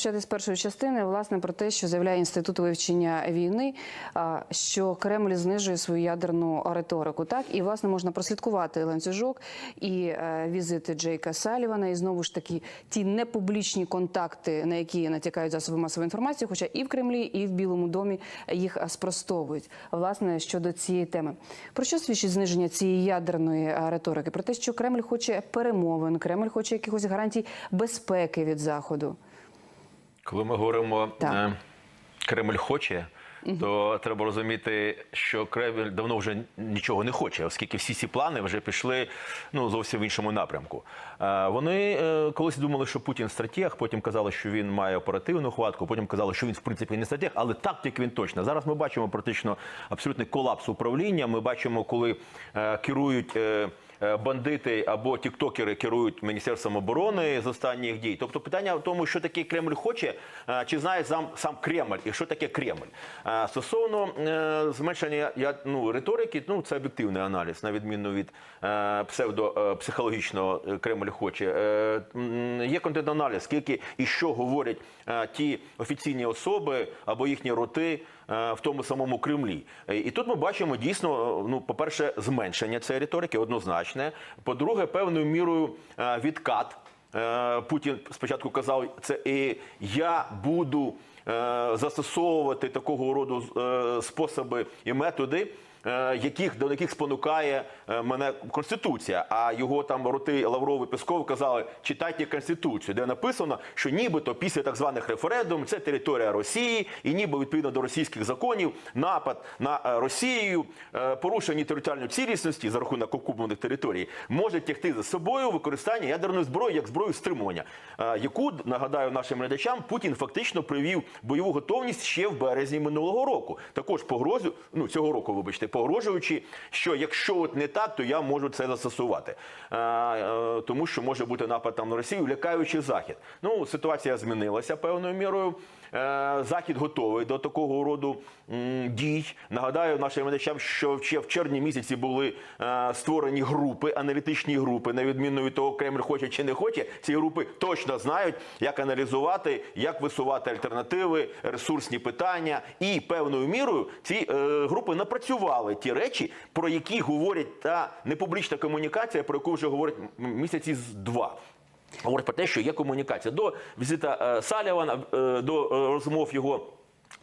почати з першої частини, власне, про те, що заявляє інститут вивчення війни, що Кремль знижує свою ядерну риторику. Так і власне можна прослідкувати ланцюжок і е, візити Джейка Салівана, і знову ж таки ті непублічні контакти, на які натякають засоби масової інформації, хоча і в Кремлі, і в Білому домі їх е, спростовують. Власне щодо цієї теми, про що свідчить зниження цієї ядерної е, риторики? Про те, що Кремль хоче перемовин, Кремль хоче якихось гарантій безпеки від заходу. Коли ми говоримо Так. е, Кремль хоче, то треба розуміти, що Кремль давно вже нічого не хоче, оскільки всі ці плани вже пішли ну зовсім в іншому напрямку. Е, Вони е, колись думали, що Путін стратег, потім казали, що він має оперативну хватку, потім казали, що він в принципі не стратег, але тактик він точно. Зараз ми бачимо практично абсолютний колапс управління. Ми бачимо, коли керують. Е, Бандити або тіктокери керують міністерством оборони з останніх дій. Тобто питання в тому, що таке Кремль хоче, е, чи знає сам сам Кремль і що таке Кремль. Е, Стосовно зменшення я, ну, риторики, ну це об'єктивний аналіз, на відміну від псевдопсихологічного Кремль хоче. Є контент-аналіз, скільки і що говорять ті офіційні особи або їхні роти в тому самому Кремлі. Е, І тут ми бачимо дійсно, е, ну, по-перше, зменшення цієї риторики однозначне. По-друге, певною мірою е, відкат. Е, Путін спочатку казав, це і я буду е, застосовувати такого роду е, способи і методи. Е, Яких до яких спонукає е, мене конституція, а його там роти Лавров і Песков казали, читайте конституцію, де написано, що нібито після так званих референдумів це територія Росії, і ніби відповідно до російських законів напад на е, Росію, порушення територіальної цілісності за рахунок окупованих територій, може тягти за собою використання ядерної зброї як зброю стримування, яку нагадаю нашим глядачам, Путін фактично привів бойову готовність ще в березні минулого року. Також погрозу, ну цього року, вибачте, погрожуючи, що якщо от не так, то я можу це застосувати, Е, е, тому що може бути напад там на Росію, лякаючи захід. Ну ситуація змінилася певною мірою. Е, Захід готовий до такого роду дій. Нагадаю нашим глядачам, що в червні місяці були е, створені групи, аналітичні групи, на відміну від того, Кремль хоче чи не хоче. Ці групи точно знають, як аналізувати, як висувати альтернативи, ресурсні питання. І певною мірою ці е, групи напрацювали ті речі, про які говорять та непублічна комунікація, про яку вже говорять місяці з два. Говорить про те, що є комунікація до візита е, Салівана, е, до е, розмов його.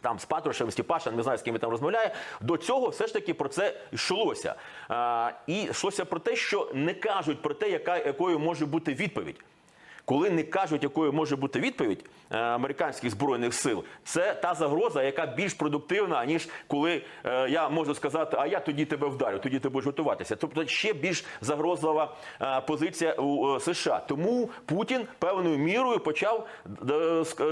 Там з Патрушем, Степашин, не знаю, з ким він там розмовляє. До цього все ж таки про це йшлося. А, і йшлося про те, що не кажуть про те, яка, якою може бути відповідь. Коли не кажуть, якою може бути відповідь е, американських збройних сил, це та загроза, яка більш продуктивна, ніж коли е, я можу сказати, а я тоді тебе вдарю, тоді ти будеш готуватися. Тобто ще більш загрозлива е, позиція у США. Тому Путін певною мірою почав,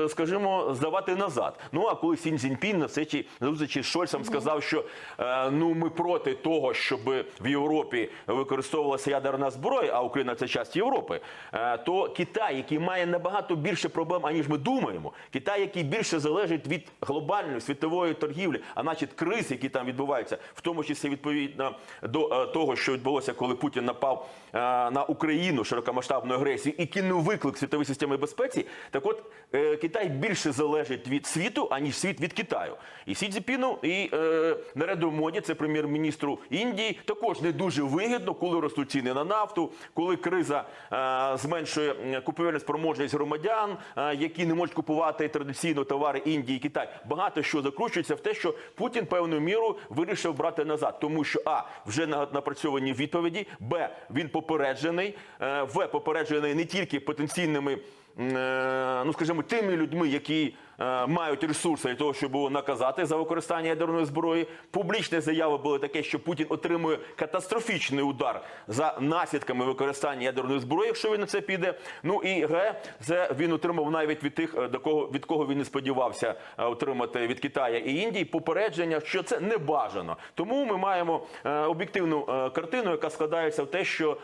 скажімо, здавати назад. Ну а коли Сінь Цзіньпін на зустрічі зустрічі з Шольцем сказав, що ну ми проти того, щоб в Європі використовувалася ядерна зброя, а Україна це часть Європи, то Китай, який має набагато більше проблем, аніж ми думаємо, Китай, який більше залежить від глобальної світової торгівлі, а значить криз, які там відбуваються, в тому числі відповідно до е, того, що відбулося, коли Путін напав е, на Україну широкомасштабною агресією і кинув виклик світовій системі безпеці. Так от е, Китай більше залежить від світу, аніж світ від Китаю. І Сі Цзіпіну, і е, Нареду Моді, це прем'єр-міністру Індії, також не дуже вигідно, коли ростуть ціни на нафту, коли криза е, зменшує м, купівельну спроможність громадян, е, які не можуть купувати традиційно товари Індії Китай. Багато що закручується в те, що Путін певну міру вирішив брати назад, тому що а вже на- напрацьовані відповіді, б він попереджений, е, в попереджений не тільки потенційними. е, Ну, скажімо, тими людьми, які мають ресурси для того, щоб його наказати за використання ядерної зброї. Публічні заяви були таке, що Путін отримує катастрофічний удар за наслідками використання ядерної зброї, якщо він на це піде. Ну і Г, це він отримав навіть від тих, е, до кого від кого він не сподівався е, отримати від Китаю і Індії попередження, що це не бажано. Тому ми маємо е, об'єктивну е, картину, яка складається в те, що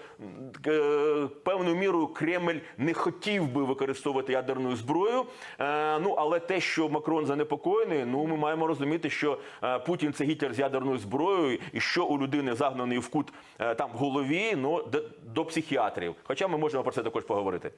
е, певною мірою Кремль не хотів би використовувати ядерну зброю. Е, Ну але те, що Макрон занепокоєний, ну ми маємо розуміти, що е, Путін це гітлер з ядерною зброєю, і що у людини загнаний в кут е, там в голові, ну до, до психіатрів. Хоча ми можемо про це також поговорити.